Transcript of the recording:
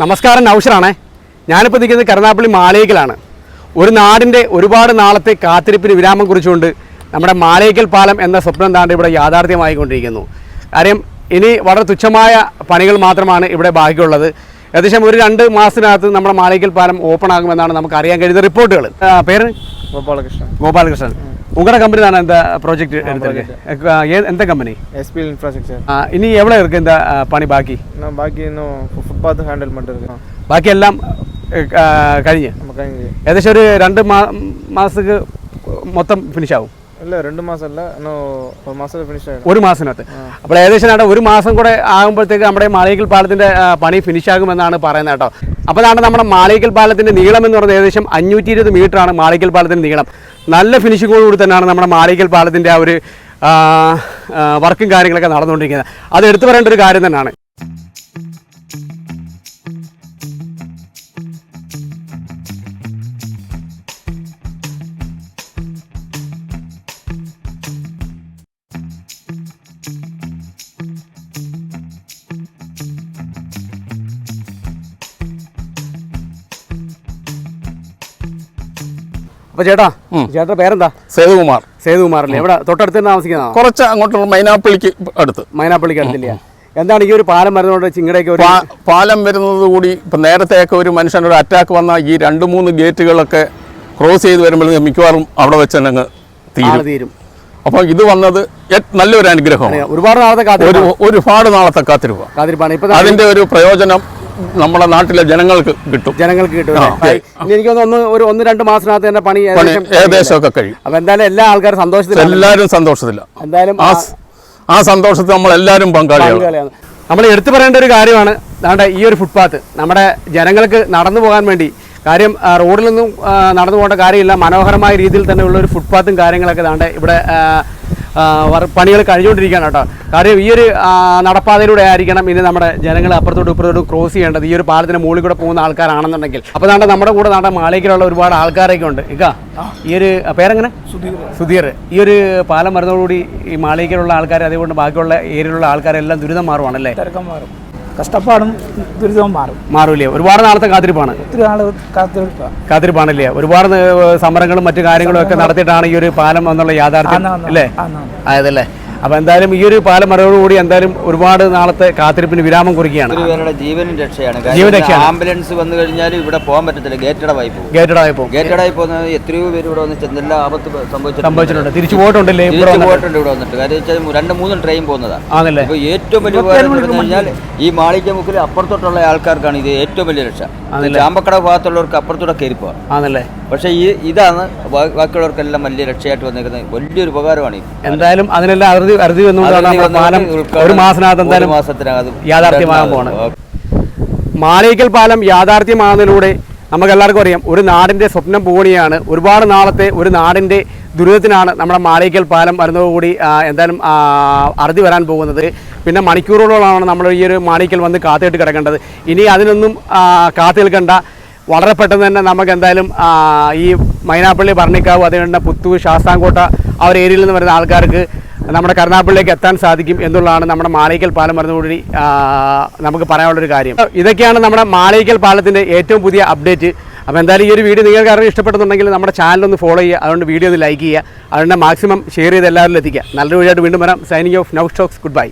നമസ്കാരം നൗഷറാണേ. ഞാനിപ്പോൾ നിൽക്കുന്നത് കരുനാപ്പള്ളി മാലയിക്കലാണ് ഒരു നാടിന്റെ ഒരുപാട് നാളത്തെ കാത്തിരിപ്പിന് വിരാമം കുറിച്ചുകൊണ്ട് നമ്മുടെ മാലയിക്കൽ പാലം എന്ന സ്വപ്നം താണ്ട് ഇവിടെ യാഥാർത്ഥ്യമായിക്കൊണ്ടിരിക്കുന്നു. കാര്യം ഇനി വളരെ തുച്ഛമായ പണികൾ മാത്രമാണ് ഇവിടെ ബാക്കിയുള്ളത്. ഏകദേശം ഒരു രണ്ട് മാസത്തിനകത്ത് നമ്മുടെ മാലയിക്കൽ പാലം ഓപ്പൺ ആകുമെന്നാണ് നമുക്ക് അറിയാൻ കഴിയുന്ന റിപ്പോർട്ടുകൾ. പേര്? ഗോപാലകൃഷ്ണൻ. ഗോപാലകൃഷ്ണൻ. உங்களோட கம்பெனி தானே இந்த ப்ராஜெக்ட் எடுத்திருக்கு எந்த கம்பெனி எஸ்பிஎல் இன்ஃப்ராஸ்ட்ரக்சர் இனி எவ்வளோ இருக்குது இந்த பணி பாக்கி நான் பாக்கி இன்னும் ഫുട്പാത്ത് ഹാൻഡിൽ പണ്ടിരിക്കണം ബാക്കിയെല്ലാം കഴിഞ്ഞ് കഴിഞ്ഞ് ഏകദേശം ഒരു രണ്ട് മാസത്തേക്ക് മൊത്തം ഫിനിഷ് ആവും രണ്ട് ഒരു മാസത്തിനകത്ത്. അപ്പോൾ ഏകദേശം കേട്ടോ ഒരു മാസം കൂടെ ആകുമ്പോഴത്തേക്ക് നമ്മുടെ മാളികൽ പാലത്തിന്റെ പണി ഫിനിഷ് ആകുമെന്നാണ് പറയുന്നത് കേട്ടോ. അപ്പോൾ നാട്ടെ നമ്മുടെ മാളികൽ പാലത്തിന്റെ നീളം എന്ന് പറയുന്നത് ഏകദേശം അഞ്ഞൂറ്റി ഇരുപത് മീറ്റർ ആണ് മാളികൽ പാലത്തിന്റെ നീളം. നല്ല ഫിനിഷിങ്ങോടുകൂടി തന്നെയാണ് നമ്മുടെ മാളികൽ പാലത്തിന്റെ ആ ഒരു വർക്കും കാര്യങ്ങളൊക്കെ നടന്നുകൊണ്ടിരിക്കുന്നത്. അത് എടുത്തു പറയേണ്ട ഒരു കാര്യം തന്നെയാണ്. അപ്പോൾ ചേട്ടാ ചേട്ടന്റെ പേരെന്താ? സേതുകുമാർ. സേതുകുമാർ അല്ലേ എവിടെ? തൊട്ടടുത്ത് തന്നെ താമസിക്കുന്നതാണോ കുറച്ച് അങ്ങോട്ടുള്ള മൈനാപ്പള്ളിക്ക് അടുത്ത്. മൈനാപ്പള്ളിക്ക് അടുത്തില്ല. എന്താണ് ഈ ഒരു പാലം വരുന്നതുകൊണ്ട് ചിങ്ങടേക്ക് ഒരു പാലം വരുന്നത് കൂടി ഇപ്പം നേരത്തെയൊക്കെ ഒരു മനുഷ്യനൊരു അറ്റാക്ക് വന്ന ഈ രണ്ട് മൂന്ന് ഗേറ്റുകളൊക്കെ ക്രോസ് ചെയ്ത് വരുമ്പോൾ മിക്കവാറും അവിടെ വെച്ച് തന്നെ തീരും. അപ്പൊ തീരും. അപ്പം ഇത് വന്നത് നല്ലൊരു അനുഗ്രഹമാണ്. ഒരുപാട് നാളത്തെ ഒരു ഒരുപാട് നാളത്തെ കാത്തിരിപ്പ് കാത്തിരിപ്പാണ്. അതിന്റെ ഒരു പ്രയോജനം നമ്മുടെ നാട്ടിലെ ജനങ്ങൾക്ക് കിട്ടും. ജനങ്ങൾക്ക് കിട്ടും എനിക്ക് ഒന്ന് ഒരു ഒന്ന് രണ്ട് മാസത്തിനകത്ത് തന്നെ പണി ഏകദേശം ഒക്കെ കഴിയും. അപ്പൊ എന്തായാലും എല്ലാ ആൾക്കാരും സന്തോഷത്തിൽ എല്ലാവരും സന്തോഷത്തില്ല എന്തായാലും ആ സന്തോഷത്തിൽ നമ്മൾ എല്ലാവരും പങ്കാളിയാണ്. നമ്മൾ എടുത്തു പറയേണ്ട ഒരു കാര്യമാണ് നമ്മുടെ ഈ ഒരു ഫുട്പാത്ത്. നമ്മുടെ ജനങ്ങൾക്ക് നടന്നു പോകാൻ വേണ്ടി കാര്യം റോഡിൽ റോഡിലൊന്നും നടന്നു പോകേണ്ട കാര്യമില്ല. മനോഹരമായ രീതിയിൽ തന്നെ ഉള്ള ഒരു ഫുട്പാത്തും കാര്യങ്ങളൊക്കെ ദാണ്ടെ ഇവിടെ പണികൾ കഴിഞ്ഞുകൊണ്ടിരിക്കുകയാണ് കേട്ടോ. കാര്യം ഈ ഒരു നടപ്പാതയിലൂടെ ആയിരിക്കണം ഇനി നമ്മുടെ ജനങ്ങൾ അപ്പുറത്തോട്ട് ഇപ്പുറത്തോട്ട് ക്രോസ് ചെയ്യേണ്ടത്. ഈ ഒരു പാലത്തിന് മുകളിൽ കൂടെ പോകുന്ന ആൾക്കാരാണെന്നുണ്ടെങ്കിൽ. അപ്പോൾ നാട്ടെ നമ്മുടെ കൂടെ നാട്ടെ മാളികയിലുള്ള ഒരുപാട് ആൾക്കാരൊക്കെ ഉണ്ട്. ഇക്ക ഈ ഒരു പേരെങ്ങനെ? സുധീർ. ഈ ഒരു പാലം വരുന്നതോടുകൂടി ഈ മാളികയിലുള്ള ആൾക്കാർ അതുകൊണ്ട് ബാക്കിയുള്ള ഏരിയയിലുള്ള ആൾക്കാരെല്ലാം ദുരിതം മാറുവാണല്ലേ? മാറും. കഷ്ടപ്പാടും ദുരിതവും മാറും. മാറൂലേ? ഒരുപാട് നാളത്തെ കാത്തിരിപ്പാണ്. ഒത്തിരി നാൾ കാത്തിരിപ്പാണ്. കാത്തിരിപ്പാണല്ലേ? ഒരുപാട് സമരങ്ങളും മറ്റു കാര്യങ്ങളും ഒക്കെ നടത്തിയിട്ടാണ് ഈ ഒരു പാലം എന്നുള്ള യാഥാർത്ഥ്യം അല്ലേ? ആന്ന്. ആയതല്ലേ അപ്പൊ എന്തായാലും ഈ ഒരു പാലം കൂടി എന്തായാലും ഒരുപാട് നാളത്തെ കാത്തിരിപ്പിന് വിരാമം കുറിക്കുകയാണ്. ജീവനും രക്ഷയാണ്. ജീവൻ രക്ഷയാണ്. ആംബുലൻസ് വന്നു കഴിഞ്ഞാൽ ഇവിടെ പോകാൻ പറ്റത്തില്ല. ഗേറ്റഡായി പോകും. ഗേറ്റഡായി പോകും. ഗേറ്റഡായി പോകുന്ന എത്രയോ പേര് ഇവിടെ വന്ന് ചെന്നെല്ലാം ആപത്ത് സംഭവിച്ചിട്ടുണ്ട്. തിരിച്ചു പോയിട്ടുണ്ടല്ലേ? പോയിട്ടുണ്ട് ഇവിടെ വന്നിട്ട്. കാര്യം വെച്ചാൽ രണ്ട് മൂന്ന് ട്രെയിൻ പോകുന്നതാണ് ആണല്ലേ? അപ്പോൾ ഏറ്റവും വലിയ ഉപകാരം എന്ന് കഴിഞ്ഞാൽ ഈ മാളിക മുക്കിൽ അപ്പുറത്തോട്ടുള്ള ആൾക്കാർക്കാണ് ഇത് ഏറ്റവും വലിയ രക്ഷ. ചാമ്പക്കട ഭാഗത്തുള്ളവർക്ക് അപ്പുറത്തൂടെ കയറി പോവാം ആണല്ലേ? പക്ഷേ ഈ ഇതാണ് ബാക്കിയുള്ളവർക്കെല്ലാം വലിയ രക്ഷയായിട്ട് വന്നിരിക്കുന്നത് വലിയൊരു ഉപകാരമാണ് എന്തായാലും അതിനെല്ലാം അറുതി അറുതി ഒരു മാസത്തിനകത്ത് എന്തായാലും യാഥാർത്ഥ്യമാകാൻ പാലം യാഥാർത്ഥ്യമാകുന്നതിലൂടെ നമുക്ക് എല്ലാവർക്കും അറിയാം ഒരു നാടിന്റെ സ്വപ്നം പൂണിയാണ്. ഒരുപാട് നാളത്തെ ഒരു നാടിന്റെ ദുരിതത്തിനാണ് നമ്മുടെ മാളികൽ പാലം വരുന്നതോടുകൂടി എന്തായാലും അറുതി വരാൻ പോകുന്നത്. പിന്നെ മണിക്കൂറുകളോളാണ് നമ്മൾ ഈ ഒരു മാളികൽ വന്ന് കാത്തിട്ട് കിടക്കേണ്ടത്. ഇനി അതിനൊന്നും കാത്തു നിൽക്കേണ്ട വളരെ പെട്ടെന്ന് തന്നെ നമുക്ക് എന്തായാലും ഈ മൈനാപ്പള്ളി ഭരണിക്കാവ് അതുകൊണ്ട് പുത്തൂർ ശാസ്താംകോട്ട ആ ഒരു ഏരിയയിൽ നിന്ന് വരുന്ന ആൾക്കാർക്ക് നമ്മുടെ കരുനാപ്പള്ളിയിലേക്ക് എത്താൻ സാധിക്കും എന്നുള്ളതാണ് നമ്മുടെ മാളിക്കൽ പാലം പറഞ്ഞുകൂടി നമുക്ക് പറയാനുള്ളൊരു കാര്യം. ഇതൊക്കെയാണ് നമ്മുടെ മാളിക്കൽ പാലത്തിന്റെ ഏറ്റവും പുതിയ അപ്ഡേറ്റ്. അപ്പോൾ എന്തായാലും ഈ ഒരു വീഡിയോ നിങ്ങൾക്ക് ആരെങ്കിലും ഇഷ്ടപ്പെടുന്നുണ്ടെങ്കിൽ നമ്മുടെ ചാനൽ ഒന്ന് ഫോളോ ചെയ്യുക. അതുകൊണ്ട് വീഡിയോ ഒന്ന് ലൈക്ക് ചെയ്യുക. അതുകൊണ്ട് മാക്സിമം ഷെയർ ചെയ്ത് എല്ലാവരിലും എത്തിക്കുക. നല്ലൊരു വീഡിയോ വീണ്ടും വരാം. Signing off now Stokes goodbye.